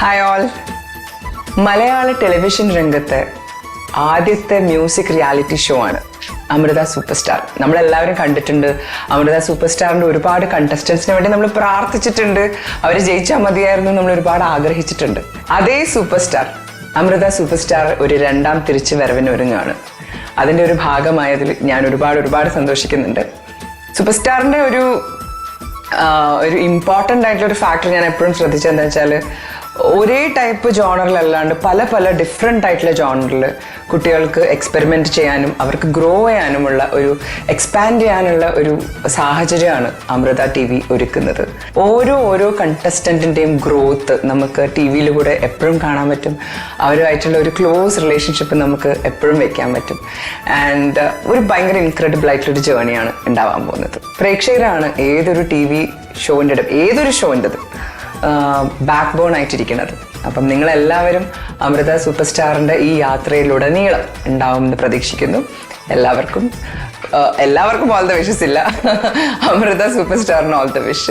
Hi all മലയാള television രംഗത്ത് ആദ്യത്തെ music reality show ആണ് അമൃത സൂപ്പർ സ്റ്റാർ നമ്മളെല്ലാവരും കണ്ടിട്ടുണ്ട്. അമൃത സൂപ്പർ സ്റ്റാറിന്റെ ഒരുപാട് കണ്ടസ്റ്റൻസിന് വേണ്ടി നമ്മൾ പ്രാർത്ഥിച്ചിട്ടുണ്ട്. അവർ ജയിച്ചാൽ മതിയായിരുന്നു നമ്മൾ ഒരുപാട് ആഗ്രഹിച്ചിട്ടുണ്ട്. അതേ super star Amrutha super star ഒരു രണ്ടാം തിരിച്ചു വരവിന് ഒരുങ്ങാണ് അതിന്റെ ഒരു ഭാഗമായതിൽ ഞാൻ ഒരുപാട് ഒരുപാട് സന്തോഷിക്കുന്നുണ്ട്. സൂപ്പർ സ്റ്റാറിന്റെ ഒരു ഒരു ഇമ്പോർട്ടന്റ് ആയിട്ടുള്ള ഒരു ഫാക്ടർ ഞാൻ എപ്പോഴും ശ്രദ്ധിച്ചതെന്ന് വെച്ചാൽ ഒരേ ടൈപ്പ് ജോണറിലല്ലാണ്ട് പല പല ഡിഫറെന്റ് ആയിട്ടുള്ള ജോണറിൽ കുട്ടികൾക്ക് എക്സ്പെരിമെന്റ് ചെയ്യാനും അവർക്ക് ഗ്രോ ചെയ്യാനുമുള്ള ഒരു എക്സ്പാൻഡ് ചെയ്യാനുള്ള ഒരു സാഹചര്യമാണ് അമൃത ടി വി ഒരുക്കുന്നത്. ഓരോ ഓരോ കണ്ടസ്റ്റന്റിന്റെയും ഗ്രോത്ത് നമുക്ക് ടി വിയിലൂടെ എപ്പോഴും കാണാൻ പറ്റും. അവരുമായിട്ടുള്ള ഒരു ക്ലോസ് റിലേഷൻഷിപ്പ് നമുക്ക് എപ്പോഴും വയ്ക്കാൻ പറ്റും. ആൻഡ് ഒരു ഭയങ്കര ഇൻക്രെഡിബിൾ ആയിട്ടുള്ളൊരു ജേണിയാണ് ഉണ്ടാവാൻ പോകുന്നത്. പ്രേക്ഷകരാണ് ഏതൊരു ടി വി ഷോന്റെ ഏതൊരു ഷോന്റെത് ബാക്ക് ബോൺ ആയിട്ടിരിക്കുന്നത്. അപ്പം നിങ്ങളെല്ലാവരും അമൃത സൂപ്പർ സ്റ്റാറിന്റെ ഈ യാത്രയിലുടനീളം ഉണ്ടാവുമെന്ന് പ്രതീക്ഷിക്കുന്നു. എല്ലാവർക്കും എല്ലാവർക്കും ഓൾ ദ വിഷസ് ഇല്ല. അമൃത സൂപ്പർ സ്റ്റാറിന് ഓൾ ദ വിഷസ്